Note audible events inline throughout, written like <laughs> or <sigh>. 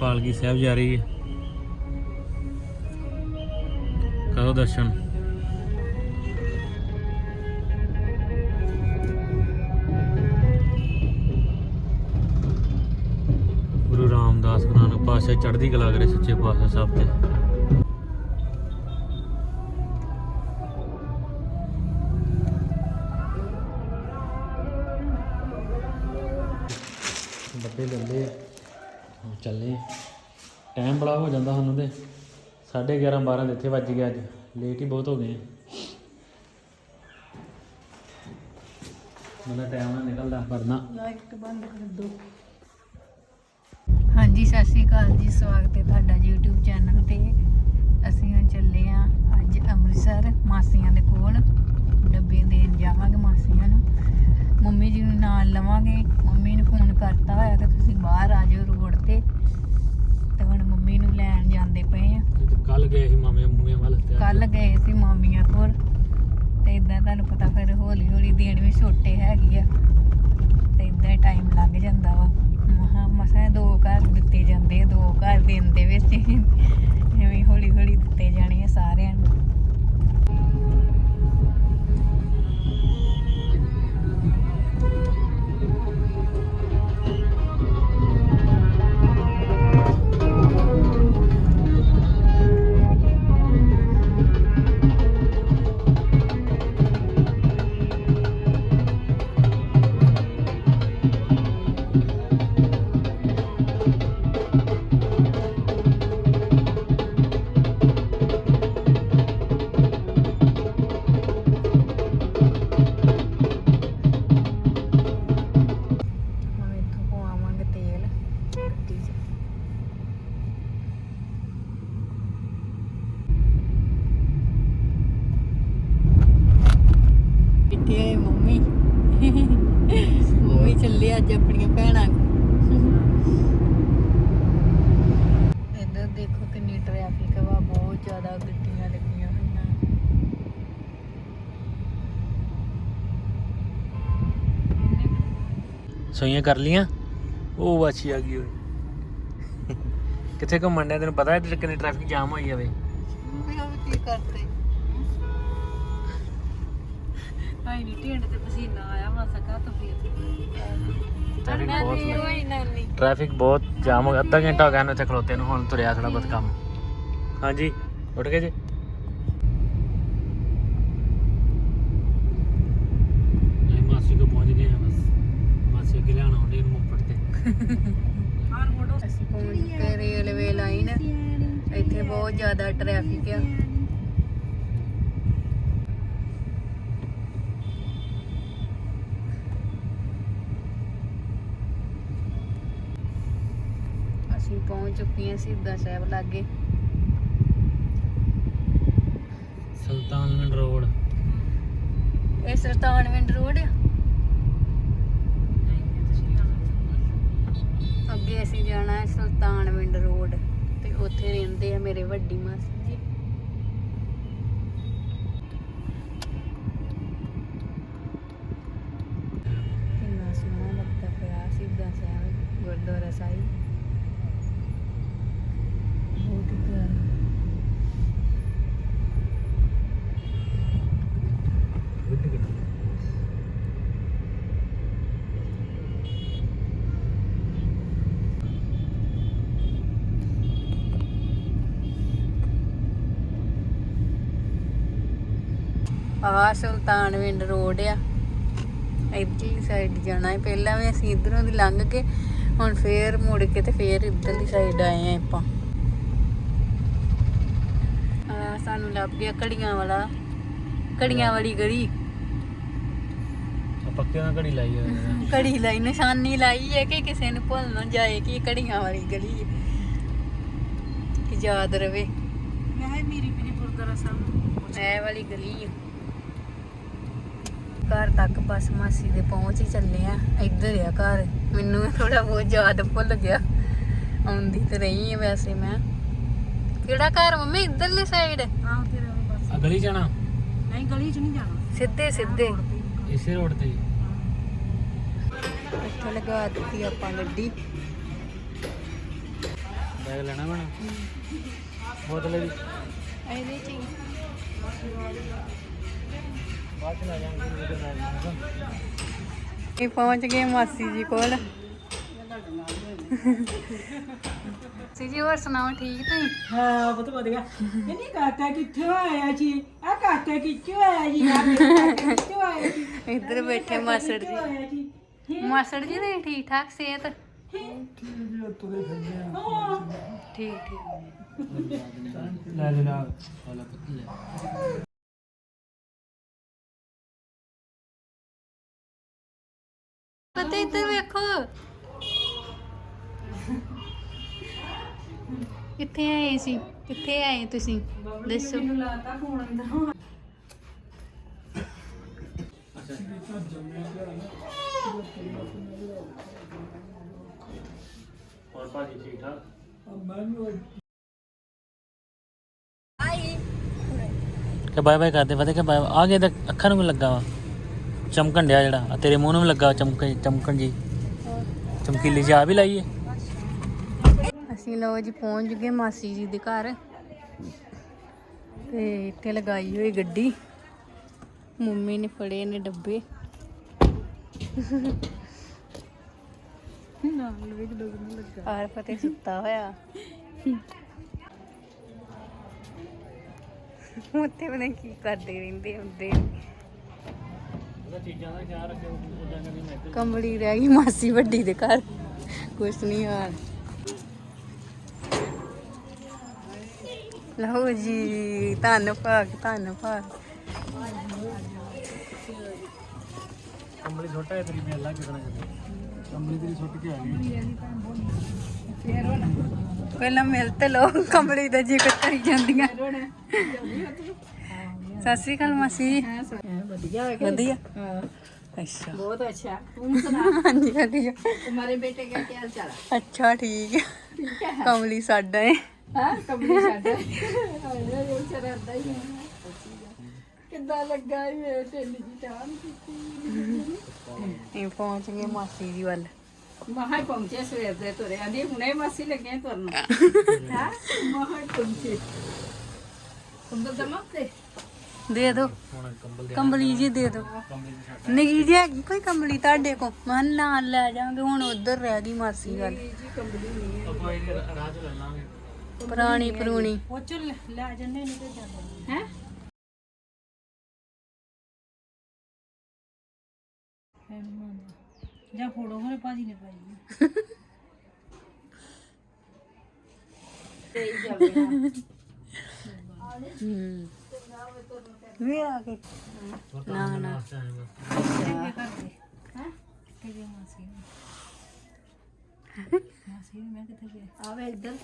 ਪਾਲਕੀ ਸਾਹਿਬ ਜਾ ਰਹੀ ਹੈ। ਕਰੋ ਦਰਸ਼ਨ। ਗੁਰੂ ਰਾਮਦਾਸ ਨਾਨਕ ਪਾਤਸ਼ਾਹ ਚੜ੍ਹਦੀ ਕਲਾ ਕਰੇ ਸੱਚੇ ਪਾਤਸ਼ਾਹ ਸਾਹਿਬ ਤੇ। ਡੱਬੇ ਲੱਲੇ ਹੁਣ ਚੱਲੇ ਟਾਈਮ ਬੜਾ ਹੋ ਜਾਂਦਾ ਸਾਨੂੰ ਤੇ। 11:30 12 ਦੇ ਇੱਥੇ ਵੱਜ ਗਿਆ ਅੱਜ। ਲੇਟ ਹੀ ਬਹੁਤ ਹੋ ਗਏ ਮਤਲਬ ਟਾਈਮ ਨਾਲ ਨਿਕਲਦਾ ਪਰਨਾ ਲਾਈਟ ਬੰਦ ਕਰ ਦੋ। ਹਾਂਜੀ ਸਤਿ ਸ਼੍ਰੀ ਅਕਾਲ ਜੀ। ਸਵਾਗਤ ਹੈ ਤੁਹਾਡਾ YouTube ਚੈਨਲ ਤੇ ਅਸੀਂ ਹੁਣ ਚੱਲੇ ਆ ਅੱਜ ਅੰਮ੍ਰਿਤਸਰ ਮਾਸੀਆਂ ਦੇ ਕੋਲ ਡੱਬੇ ਦੇਣ ਜਾਵਾਂਗੇ ਮਾਸੀਆਂ ਨੂੰ ਮੰਮੀ ਜੀ ਨੂੰ ਨਾਲ ਲਵਾਂਗੇ ਮੰਮੀ ਨੂੰ ਫੋਨ ਕਰਤਾ ਹੋਇਆ ਕਿ ਤੁਸੀਂ ਬਾਹਰ ਆ ਜਾਓ ਰੋਡ ਤੇ ਤੇ ਹੁਣ ਮੰਮੀ ਨੂੰ ਲੈਣ ਜਾਂਦੇ ਪਏ ਆ ਕੱਲ ਗਏ ਸੀ ਮਾਮੇ ਮੂਮੇ ਵੱਲ ਤੇ ਅੱਜ- ਕੱਲ ਗਏ ਸੀ ਮਾਮੀਆਂ ਕੋਲ ਤੇ ਇਦਾਂ ਤੁਹਾਨੂੰ ਪਤਾ ਫਿਰ ਹੌਲੀ ਹੌਲੀ ਦਿਨ ਵੀ ਛੋਟੇ ਹੈਗੇ ਆ ਤੇ ਇਦਾਂ ਹੀ ਟਾਈਮ ਲੱਗ ਜਾਂਦਾ ਵਾ ਮਹਾ ਮਸਾ ਦੋ ਘਰ ਦਿੱਤੇ ਜਾਂਦੇ ਆ ਦੋ ਘਰ ਸੋਈਆਂ ਕਰ ਲੀਆਂ ਉਹ ਵਾਚੀ ਆ ਗਈ ਓਏ। ਕਿੱਥੇ ਘੁੰਮਣ ਡਿਆ? ਤੈਨੂੰ ਪਤਾ ਹੈ ਇੱਧਰ ਕਿੰਨੀ ਟ੍ਰੈਫਿਕ ਜਾਮ ਹੋਈ ਜਾਵੇ ਮੰਮੀ ਆ ਕੀ ਕਰਤੇ ਆਈ ਨਹੀਂ ਢਿੱਡ ਤੇ ਪਸੀਨਾ ਆਇਆ ਮਾਸਾ ਕਾ ਤੋਂ ਫਿਰ ਟ੍ਰੈਫਿਕ ਬਹੁਤ ਹੋਈ ਨਾਨੀ। ਟ੍ਰੈਫਿਕ ਬਹੁਤ ਜਾਮ ਹੋ ਗਿਆ। ਅੱਧਾ ਘੰਟਾ ਹੋ ਗਿਆ ਇਹਨੂੰ ਇੱਥੇ ਖਲੋਤੇ ਨੂੰ ਹੁਣ ਤੁਰਿਆ ਥੋੜਾ ਬਹੁਤ ਕੰਮ ਹਾਂਜੀ ਉੱਠ ਗਏ ਜੀ ਇਹ ਮਾਸੀ ਕੋ ਪਹੁੰਚ ਗਏ ਹਾਂ ਬਸ ਮਾਸੀ ਅੱਗੇ ਲੈਣ ਆਉਂਦੇ ਨੂੰ ਮੁੱਪੜ ਤੇ ਅਸੀਂ ਪਹੁੰਚ ਗਏ ਰੇਲਵੇ ਲਾਈਨ ਇੱਥੇ ਬਹੁਤ ਜ਼ਿਆਦਾ ਟ੍ਰੈਫਿਕ ਆ। ਅਸੀਂ ਪਹੁੰਚ ਚੁੱਕੇ ਹਾਂ ਸਿੱਧਾ ਸਾਹਿਬ ਲਾਗੇ। ਸੁਲਤਾਨਵਿੰਡ ਰੋਡ। ਇਹ ਸੁਲਤਾਨਵਿੰਡ ਰੋਡ ਆ? ਅੱਗੇ ਅਸੀਂ ਜਾਣਾ ਹੈ ਸੁਲਤਾਨਵਿੰਡ ਰੋਡ ਤੇ ਉੱਥੇ ਰਹਿੰਦੇ ਆ ਮੇਰੇ ਵੱਡੀ ਮਾਸੀ ਜੀ ਕਿੰਨਾ ਸੋਹਣਾ ਲੱਗਦਾ ਪਿਆ ਸਿੱਧਾ ਸਾਹਿਬ ਗੁਰਦੁਆਰਾ ਸਾਹਿਬ ਬਹੁਤ ਹੀ ਪਿਆਰਾ ਆ ਸੁਲਤਾਨਵਿੰਡ ਰੋਡ ਆ। ਇੱਧਰਲੀ ਸਾਈਡ ਜਾਣਾ ਹੈ। ਪਹਿਲਾਂ ਵੀ ਅਸੀਂ ਇਧਰੋਂ ਦੀ ਲੰਘ ਕੇ ਹੁਣ ਫੇਰ ਮੁੜ ਕੇ ਤੇ ਫੇਰ ਇੱਧਰਲੀ ਸਾਈਡ ਆਏ ਆ ਆਪਾਂ। ਆ ਸਾਨੂੰ ਲੱਭ ਗਿਆ ਘੜੀਆਂ ਵਾਲਾ ਘੜੀਆਂ ਵਾਲੀ ਗਲੀ। ਆ ਪੱਕੇ ਨਾਲ ਘੜੀ ਲਾਈ ਹੈ ਘੜੀ ਲਾਈ ਨਿਸ਼ਾਨੀ ਲਾਈ ਹੈ ਕਿ ਕਿਸੇ ਨੂੰ ਭੁੱਲ ਨਾ ਜਾਏ ਕਿ ਘੜੀਆਂ ਵਾਲੀ ਗਲੀ ਹੈ। ਕਿ ਯਾਦ ਰਵੇ। ਮੈਂ ਮੇਰੀ ਮੇਰੀ ਗੁਰਦੁਆਰਾ ਸਾਹਿਬ ਇਹ ਵਾਲੀ ਗਲੀ ਹੈ। ਘਰ ਤੱਕ ਬਸ ਮਾਸੀ ਦੇ ਪਹੁੰਚ ਹੀ ਚੱਲੇ ਆ। ਇੱਧਰ ਆ ਘਰ। ਮੈਨੂੰ ਥੋੜਾ ਬਹੁਤ ਯਾਦ ਭੁੱਲ ਗਿਆ। ਆਉਂਦੀ ਤੇ ਰਹੀ ਹੈ ਵੈਸੇ ਮੈਂ। ਕਿਹੜਾ ਘਰ ਮੰਮੀ? ਇੱਧਰਲੀ ਸਾਈਡ ਹਾਂ ਉੱਥੇ ਰਹੋ ਬਸ। ਆ ਗਲੀ ਜਾਣਾ ਨਹੀਂ ਗਲੀ 'ਚ ਨਹੀਂ ਜਾਣਾ। ਸਿੱਧੇ ਸਿੱਧੇ। ਇਸੇ ਰੋਡ ਤੇ? ਇੱਥੇ ਲਗਾ ਦਿੱਤੀ ਆਪਾਂ ਗੱਡੀ। ਬੈਗ ਲੈਣਾ ਬਣਾ ਬੋਤਲ ਦੀ ਇਹਦੇ ਚ ਇਹ ਪਹੁੰਚ ਗਏ ਮਾਸੀ ਜੀ ਕੋਲ। ਸੀ ਜੀ ਹੋਰ ਸੁਣਾਓ ਠੀਕ ਤੁਸੀਂ? ਹਾਂ ਬਹੁਤ ਵਧੀਆ। ਨਹੀਂ ਕਾਕਾ ਕਿੱਥੇ ਆਇਆ ਜੀ? ਆ ਕਾਕਾ ਕਿੱਥੇ ਆਇਆ ਜੀ? ਆ ਕਾਕਾ ਕਿੱਥੇ ਆਇਆ ਜੀ? ਇੱਧਰ ਬੈਠੇ ਮਾਸੜ ਜੀ। ਜੀ? ਮਾਸੜ ਜੀ ਦੀ ਠੀਕ ਠਾਕ ਸਿਹਤ? ਠੀਕ ਠੀਕ। ਲੈ ਲੈ ਲਾ ਵਾਲਾ ਪੁੱਤ ਲੈ। ਪਤਾ ਇੱਧਰ ਵੇਖੋ। ਕਿੱਥੇ ਆਏ ਸੀ? ਕਿੱਥੇ ਆਏ ਤੁਸੀਂ? ਦੱਸੋ। ਲਾਤਾ ਫੋਨ ਅੰਦਰ। ਹੋਰ ਭਾਜੀ ਠੀਕ ਠਾਕ? ਕਿ ਬਾਏ ਬਾਏ ਕਰਦੇ ਪਤਾ ਕਿ ਬਾਏ ਆ ਗਏ ਤਾਂ ਅੱਖਾਂ ਨੂੰ ਵੀ ਲੱਗਾ ਵਾ। ਚਮਕਣ ਡਿਆ ਜਿਹੜਾ। ਆ ਤੇਰੇ ਮੂੰਹ ਨੂੰ ਵੀ ਲੱਗਾ ਚਮਕ ਚਮਕਣ ਜੀ। ਚਮਕੀਲੀ ਜੀ ਆ ਵੀ ਲਾਈਏ ਅਸੀਂ ਲੋ ਜੀ ਪਹੁੰਚ ਗਏ ਮਾਸੀ ਜੀ ਦੇ ਘਰ। ਤੇ ਇੱਥੇ ਲਗਾਈ ਹੋਈ ਗੱਡੀ। ਮੰਮੀ ਨੇ ਫੜੇ ਨੇ ਡੱਬੇ। ਨਾਲ ਵੀ ਲੋਕ ਨੂੰ ਲੱਗਾ ਆਰ ਪਤੇ ਸੁੱਤਾ ਹੋਇਆ ਉੱਤੇ ਉਹਨੇ ਕੀ ਕਰਦੇ ਰਹਿੰਦੇ ਹੁੰਦੇ ਉਹਦਾ ਚੀਜ਼ਾਂ ਦਾ ਖਿਆਲ ਰੱਖਿਓ ਉਦਾਂ ਕਦੀ ਮੈਂ ਕੰਬਲੀ ਰਹਿ ਗਈ ਮਾਸੀ ਵੱਡੀ ਦੇ ਘਰ। ਕੁਛ ਨਹੀਂ ਹਾਲ। ਲਓ ਜੀ ਧੰਨ ਭਾਗ ਧੰਨ ਭਾਗ। ਕੰਬਲੀ ਛੋਟਾ ਹੈ ਤੇਰੀ ਮੈਂ ਅੱਲਾ ਕਿਤਨਾ ਕਰੇ ਕੰਬਲੀ ਤੇਰੀ ਛੁੱਟ ਕੇ ਆ ਗਈ। ਪਹਿਲਾਂ ਮਿਲ ਤੇ ਲੋ ਕੰਬਲੀ ਦਾ ਜੀ ਕਰੀ ਜਾਂਦੀਆਂ। ਸਤਿ ਸ੍ਰੀ ਅਕਾਲ ਮਾਸੀ ਵਧੀਆ ਅੱਛਾ। ਬਹੁਤ ਅੱਛਾ। ਤੂੰ ਸੁਣਾ। ਹਾਂਜੀ ਵਧੀਆ। ਤੁਹਾਡੇ ਬੇਟੇ ਕੀ ਹਾਲ ਚਾਲ ਹੈ ਅੱਛਾ ਠੀਕ ਹੈ ਕਮਲੀ ਸਾਡਾ ਹੈ ਹਾਂ ਕਮਲੀ ਸਾਡਾ ਕਿੱਦਾਂ ਲੱਗਾ ਇਹ ਟੈਲੀ ਜੀ ਚਾਹ ਕੀਤੀ? ਇਹ ਪਹੁੰਚ ਗਏ ਮਾਸੀ ਜੀ ਵੱਲ। ਮਹਾ ਪਹੁੰਚੇ ਸਵੇਰ ਦੇ ਤੁਰੇ। ਆਂਦੀ ਹੁਣੇ ਮਾਸੀ ਲੱਗੇ ਤੁਰਨ। <laughs> ਹਾਂ ਮਹਾ ਪਹੁੰਚੇ। ਸੁੰਦਰ ਦਮਕ ਦੇ ਦਿਓ ਹੁਣ ਕੰਬਲ ਦੇ। ਕੰਬਲੀ ਜੀ ਦੇ ਦਿਓ ਦੀ। ਨਿੱਕੀ ਜੀ ਹੈਗੀ ਕੋਈ ਕੰਬਲੀ ਤੁਹਾਡੇ ਕੋ ਮੈਂ ਕਿਹਾ ਨਾਲ ਲੈ ਜਾਵਾਂਗੇ ਹੁਣ ਉਧਰ ਰਹਿ ਗਈ ਮਾਸੀ ਗੱਲ ਚ ਪੁਰਾਣੀ ਪਰੂਣੀ। ਉਹ ਚਲ ਲੈ ਜੰਨੇ ਨਹੀਂ ਤੇ ਜਾਂਦੇ ਹੈ? ਜਾਂ ਫੋੜੋ ਹੋਰੇ ਭਾਜੀ ਨੇ ਪਾਈ ਤੇ ਹੀ ਜਾਵੇ ਹੂੰ। ਵੀ ਆ ਕੇ। ਨਾ ਨਾ ਆਵੇ ਇੱਧਰ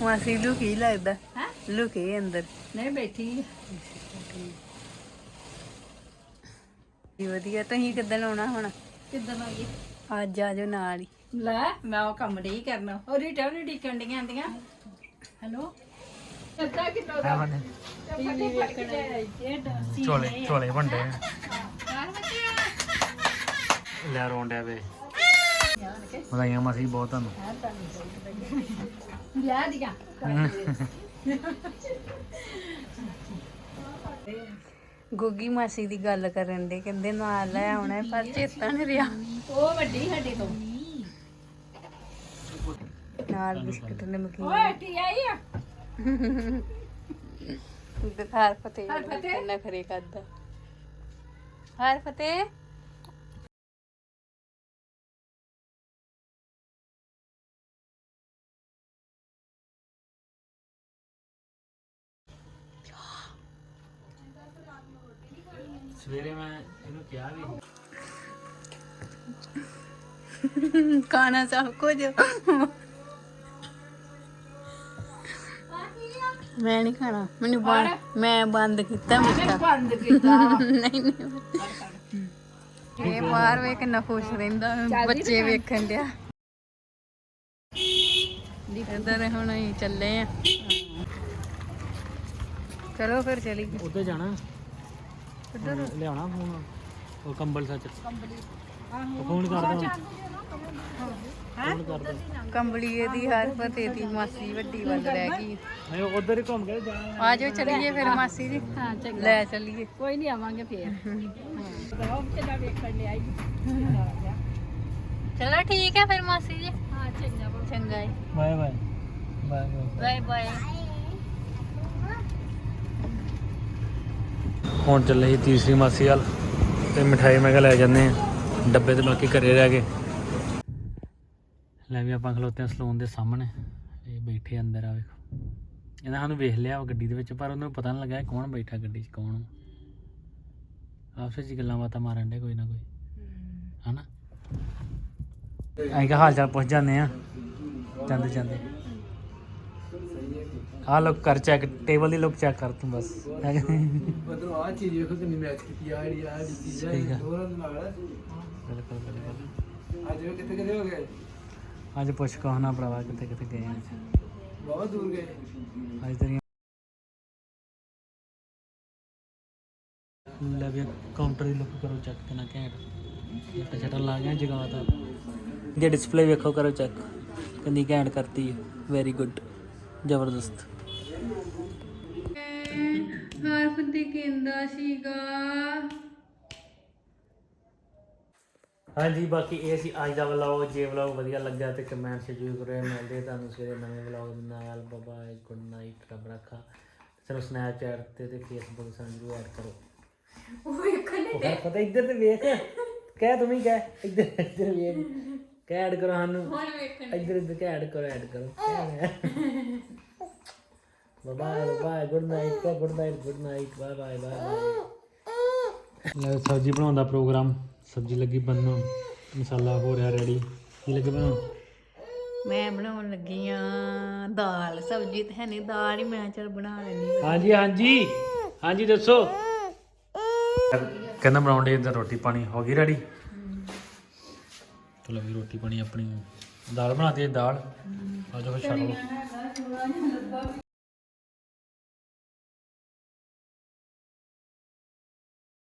ਮਾਸੀ ਲੁਕੀ ਲੱਗਦਾ ਹੈ ਲੁਕੇ ਅੰਦਰ। ਨਹੀਂ ਬੈਠੀ ਜੀ ਵਧੀਆ ਤੁਸੀਂ ਕਿੱਦਣ ਆਉਣਾ ਹੁਣ? ਅੱਜ ਆ ਜਾਓ ਨਾਲ ਹੀ। ਲੈ ਮੈਂ ਉਹ ਕੰਮ ਨਹੀਂ ਕਰਨਾ। ਉਹ ਰਿਟਰਨ ਡੀਕਣ ਡੀਆਂ ਆਂਦੀਆਂ। ਹੈਲੋ ਅੱਧਾ ਕਿਲੋ ਦਾ? ਟੀਵੀ ਵੇਖਣਾ ਝੋਲੇ ਝੋਲੇ ਵੰਡੇ। ਲੈ ਰੋਂਡਿਆ ਵੇ। ਵਧਾਈਆਂ ਮਾਸੀ ਬਹੁਤ ਤੁਹਾਨੂੰ। ਵਿਆਹ ਦੀਆਂ ਗੋਗੀ ਮਾਸੀ ਦੀ ਗੱਲ ਕਰਨ ਦੇ ਕਹਿੰਦੇ ਨਾਲ ਲੈ ਆਉਣਾ ਪਰ ਚੇਤਾ ਨਹੀਂ ਰਿਹਾ। ਉਹ ਵੱਡੀ ਸਾਡੇ ਤੋਂ। ਨਾਲ ਬਿਸਕਟ ਨਮਕੀਨ। ਓਏ ਟੀ ਆਈ ਆ? ਹਰ ਫਤਿਹ। ਹਰ ਫਤਿਹ। ਕਿੰਨਾ ਖਰੇ ਕਰਦਾ। ਹਰ ਫਤਿਹ। ਸਵੇਰੇ ਮੈਂ ਇਹਨੂੰ ਕਿਹਾ ਵੀ ਖਾਣਾ ਸਭ ਕੁਝ। ਮੈਂ ਨਹੀਂ ਖਾਣਾ। ਮੈਨੂੰ ਬੰਦ ਮੈਂ ਬੰਦ ਕੀਤਾ ਮਿੱਠਾ। ਬੰਦ ਕੀਤਾ। <laughs> ਨਹੀਂ ਨਹੀਂ ਇਹ ਬਾਹਰ ਵੇਖ ਕਿੰਨਾ ਖੁਸ਼ ਰਹਿੰਦਾ ਬੱਚੇ ਵੇਖਣ ਡਿਆ। ਇਧਰ ਹੁਣ ਅਸੀਂ ਚੱਲੇ ਆ। ਚਲੋ ਫਿਰ ਚਲੀ ਉੱਤੇ ਜਾਣਾ। ਉਧਰ। ਲਿਆਉਣਾ ਫੋਨ ਉਹ ਕੰਬਲ ਸੱਚ। ਕੰਬਲੀ ਉਹ ਫੋਨ ਕਰ ਦਵਾਂ ਕੰਬਲੀ ਇਹਦੀ ਹਰ ਫਤੇ ਦੀ ਮਾਸੀ ਵੱਡੀ ਵੱਲ ਰਹਿ ਗਈ। ਨਹੀਂ ਉਧਰ ਹੀ ਘੁੰਮ ਕੇ ਜਾਣਾ ਆ ਜਾਓ ਚਲੀਏ ਫਿਰ ਮਾਸੀ ਜੀ। ਹਾਂ ਚੰਗਾ। ਲੈ ਚਲੀਏ। ਕੋਈ ਨਹੀਂ ਆਵਾਂਗੇ ਫੇਰ। ਹਾਂ। ਉਹ ਕਿਹੜਾ ਵੇਖਣ ਲਿਆਈ ਚਲੋ ਠੀਕ ਹੈ ਫਿਰ ਮਾਸੀ ਜੀ। ਹਾਂ ਚੰਗਾ। ਚੰਗਾ ਹੈ bye bye. Bye bye. Bye ਹੁਣ ਚੱਲੇ ਸੀ ਤੀਸਰੀ ਮਾਸੀ ਵੱਲ। ਤੇ ਮਠਾਈ ਮੈਂ ਕਿਹਾ ਲੈ ਜਾਂਦੇ ਆ ਡੱਬੇ ਤੇ ਬਾਕੀ ਘਰੇ ਰਹਿ ਗਏ। ਲੈ ਵੀ ਆਪਾਂ ਖਲੋਤੇ ਆ ਸਲੂਨ ਦੇ ਸਾਹਮਣੇ ਇਹ ਬੈਠੇ ਅੰਦਰ ਆ ਵੇਖੋ। ਇਹਨਾਂ ਸਾਨੂੰ ਵੇਖ ਲਿਆ ਉਹ ਗੱਡੀ ਦੇ ਵਿੱਚ ਪਰ ਉਹਨੂੰ ਪਤਾ ਨਹੀਂ ਲੱਗਾ ਕੌਣ ਬੈਠਾ ਗੱਡੀ 'ਚ ਕੌਣ ਆਪਸ ਵਿੱਚ ਗੱਲਾਂ ਬਾਤਾਂ ਮਾਰਨ ਦੇ ਕੋਈ ਨਾ ਕੋਈ। ਹਨਾ? ਅਸੀਂ ਕਿਹਾ ਹਾਲ ਚਾਲ ਪੁੱਛ ਜਾਂਦੇ ਆ ਜਾਂਦੇ ਜਾਂਦੇ। ਆ ਲੋਕ ਕਰ ਚੈੱਕ ਟੇਬਲ ਦੀ ਲੋਕ ਚੈੱਕ ਕਰ ਤੂੰ ਬਸ। ਉਧਰੋਂ ਆ ਚੀਜ਼ ਵੇਖੋ ਕਿੰਨੀ ਮੈਚ ਕੀਤੀ ਆ ਜਿਹੜੀ ਆ ਗੱਲ। ਹੈ ਦੋਰਾਂ ਨਾਲ। ਬਿਲਕੁਲ ਬਿਲਕੁਲ। ਅੱਜ ਕਿੱਥੇ ਕਿੱਥੇ ਹੋ ਗਏ? ਅੱਜ ਪੁੱਛ ਕੋ ਨਾ ਭਰਾਵਾ ਕਿੱਥੇ ਕਿੱਥੇ ਗਏ ਆ? ਬਹੁਤ ਦੂਰ ਗਏ। ਅੱਜ ਤੇਰੀਆਂ ਲੈ ਵੀ ਕਾਊਂਟਰ ਦੀ ਲੁੱਕ ਕਰੋ ਚੈੱਕ ਕਿੰਨਾ ਘੈਂਟ। ਇਹ ਛਟਾ ਲਾ ਗਿਆ ਜਗਾਤਾ ਜੇ ਡਿਸਪਲੇ ਵੇਖੋ ਕਰੋ ਚੈੱਕ ਕਿੰਨੀ ਘੈਂਟ ਕਰਤੀ ਹੈ ਵੈਰੀ ਗੁੱਡ ਜ਼ਬਰਦਸਤ। ਹਰਫ ਤੇ ਕਹਿੰਦਾ ਸੀਗਾ। ਹਾਂਜੀ ਬਾਕੀ ਇਹ ਸੀ ਅੱਜ ਦਾ ਵਲੌਗ। ਜੇ ਵਲੌਗ ਵਧੀਆ ਲੱਗਾ ਤੇ ਕਮੈਂਟ ਜ਼ਰੂਰ ਕਰਿਓ। ਮਿਲਦੇ ਤੁਹਾਨੂੰ ਸਵੇਰੇ ਨਵੇਂ ਵਲੌਗ ਨਾਲ। ਬਾਏ ਗੁੱਡ ਨਾਈਟ ਰੱਬ ਰੱਖਾ। ਸਾਨੂੰ ਸਨੈਪਚੈਟ ਤੇ ਤੇ ਫੇਸਬੁੱਕ ਸਾਨੂੰ ਜਰੂਰ ਐਡ ਕਰੋ। ਉਹ ਵੇਖਣੇ ਪਤਾ ਇੱਧਰ ਤੇ ਵੇਖ। ਕਹਿ ਤੂੰ ਵੀ ਕਹਿ। ਇੱਧਰ ਇੱਧਰ ਵੇਖ। ਕਹਿ ਐਡ ਕਰੋ ਸਾਨੂੰ। ਹੁਣ ਵੇਖਣ ਇੱਧਰ ਇੱਧਰ ਕਹਿ ਐਡ ਕਰੋ ਐਡ ਕਰੋ। Bye bye good night good night good night bye bye bye ਲੈ ਸਬਜ਼ੀ ਬਣਾਉਣ ਦਾ ਪ੍ਰੋਗਰਾਮ। ਸਬਜ਼ੀ ਲੱਗੀ ਬਣਨ। ਮਸਾਲਾ ਹੋ ਰਿਹਾ ਰੈਡੀ ਕੀ ਲੱਗੇ ਬਣਾਉਣ? ਮੈਂ ਬਣਾਉਣ ਲੱਗੀ ਆ ਦਾਲ। ਸਬਜ਼ੀ ਤੇ ਹੈ ਨਹੀਂ ਦਾਲ ਹੀ ਮੈਂ ਚਲ ਬਣਾ ਲੈਣੀ ਹਾਂਜੀ ਹਾਂਜੀ। ਹਾਂਜੀ ਦੱਸੋ। ਕਹਿੰਦਾ ਬਣਾਉਣ ਦੇ ਇੱਧਰ ਰੋਟੀ ਪਾਣੀ। ਹੋ ਗਈ ਰੈਡੀ ਚਲੋ ਵੀ ਰੋਟੀ ਪਾਣੀ ਆਪਣੀ। ਦਾਲ ਬਣਾਤੀ ਹੈ ਦਾਲ। ਆ ਜਾਓ ਛੱਡ ਲਓ।